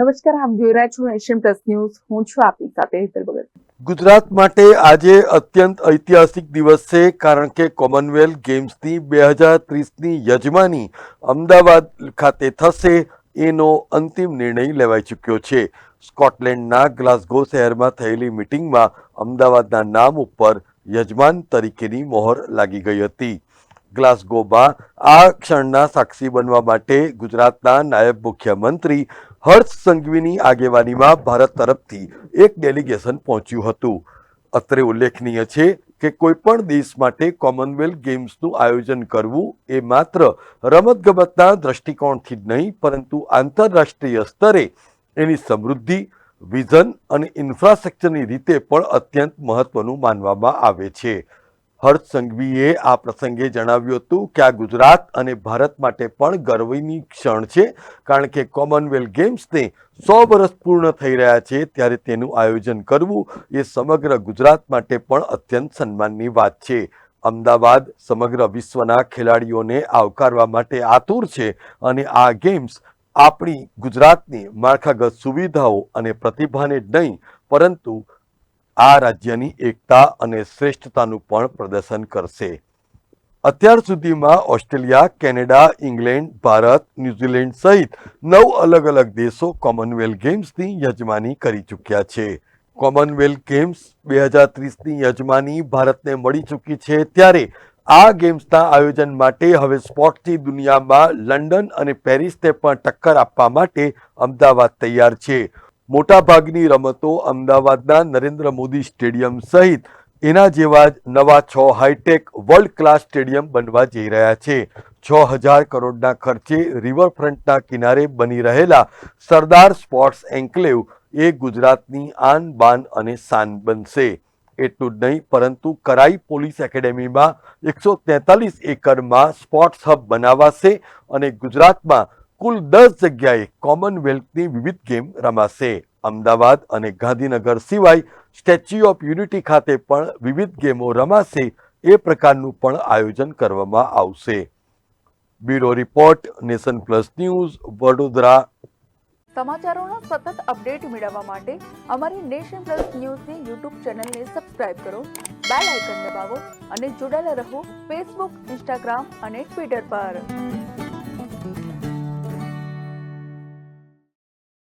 નમસ્કાર, આપ જોઈ રહ્યા છો એશિયન પ્લસ ન્યૂઝ. હું છું આપની સાથે હેતલ ભગત. ગુજરાત માટે આજે અત્યંત ઐતિહાસિક દિવસ છે, કારણ કે કોમનવેલ્થ ગેમ્સની બે હજાર ત્રીસની યજમાની અમદાવાદ ખાતે થશે એનો અંતિમ નિર્ણય લેવાઈ ચૂક્યો છે. સ્કોટલેન્ડના ગ્લાસગો શહેરમાં થયેલી મિટિંગમાં અમદાવાદના નામ ઉપર યજમાન તરીકેની મોહર લાગી ગઈ હતી. ગ્લાસગોમાં આ ક્ષણના સાક્ષી બનવા માટે ગુજરાતના નાયબ મુખ્યમંત્રી હર્ષ સંઘવીની આગેવાનીમાં ભારત તરફથી એક ડેલિગેશન પહોંચ્યું હતું. અત્રે ઉલ્લેખનીય છે કે કોઈપણ દેશ માટે કોમનવેલ્થ ગેમ્સનું આયોજન કરવું એ માત્ર રમતગમતના દ્રષ્ટિકોણથી જ નહીં, પરંતુ આંતરરાષ્ટ્રીય સ્તરે એની સમૃદ્ધિ, વિઝન અને ઇન્ફ્રાસ્ટ્રક્ચરની રીતે પણ અત્યંત મહત્વનું માનવામાં આવે છે. હર્ષ સંઘવીએ આ પ્રસંગે જણાવ્યું હતું કે આ ગુજરાત અને ભારત માટે પણ ગર્વની ક્ષણ છે, કારણ કે કોમનવેલ્થ ગેમ્સને સો વર્ષ પૂર્ણ થઈ રહ્યા છે, ત્યારે તેનું આયોજન કરવું એ સમગ્ર ગુજરાત માટે પણ અત્યંત સન્માનની વાત છે. અમદાવાદ સમગ્ર વિશ્વના ખેલાડીઓને આવકારવા માટે આતુર છે અને આ ગેમ્સ આપણી ગુજરાતની માળખાગત સુવિધાઓ અને પ્રતિભાને નહીં, પરંતુ આ રાજ્યની એકતા અને શ્રેષ્ઠતાનું પણ પ્રદર્શન કરશે. અત્યાર સુધીમાં Australia, Canada, England, Bharat, New Zealand સહિત નવ અલગ અલગ દેશો કોમનવેલ્થ ગેમ્સની યજમાની કરી ચૂક્યા છે. કોમનવેલ્થ ગેમ્સ બે હજાર ત્રીસની યજમાની ભારતને મળી ચૂકી છે ત્યારે આ ગેમ્સના આયોજન માટે હવે સ્પોર્ટની દુનિયામાં લંડન અને પેરિસને પણ ટક્કર આપવા માટે અમદાવાદ તૈયાર છે. મોટાભાગની રમતો અમદાવાદના નરેન્દ્ર મોદી સ્ટેડિયમ સહિત એના જેવા જ નવા છ હાઈટેક વર્લ્ડ ક્લાસ સ્ટેડિયમ બનવા જઈ રહ્યા છે. છ હજાર કરોડના ખર્ચે રિવરફ્રન્ટના કિનારે બની રહેલા સરદાર સ્પોર્ટ્સ એન્કલેવ એ ગુજરાતની આન બાન અને શાન બનશે. એટલું જ નહીં, પરંતુ કરાઈ પોલીસ એકેડેમીમાં એકસો તેતાલીસ એકરમાં સ્પોર્ટ્સ હબ બનાવાશે અને ગુજરાતમાં કુલ દસ જગ્યાએ કોમનવેલ્થની વિવિધ ગેમ રમાશે. અમદાવાદ અને ગાંધીનગર સિવાય સ્ટેચ્યુ ઓફ યુનિટી ખાતે પણ વિવિધ ગેમો રમાશે એ પ્રકારનું પણ આયોજન કરવામાં આવશે. Bureau report, Nation Plus News, Vadodara. સમાચારોના સતત અપડેટ મેળવવા માટે અમારી નેશન પ્લસ ન્યૂઝની યુટ્યુબ ચેનલને સબસ્ક્રાઇબ કરો, બેલ આઇકન દબાવો અને જોડાયેલા રહો ફેસબુક, ઇન્સ્ટાગ્રામ અને ટ્વિટર પર.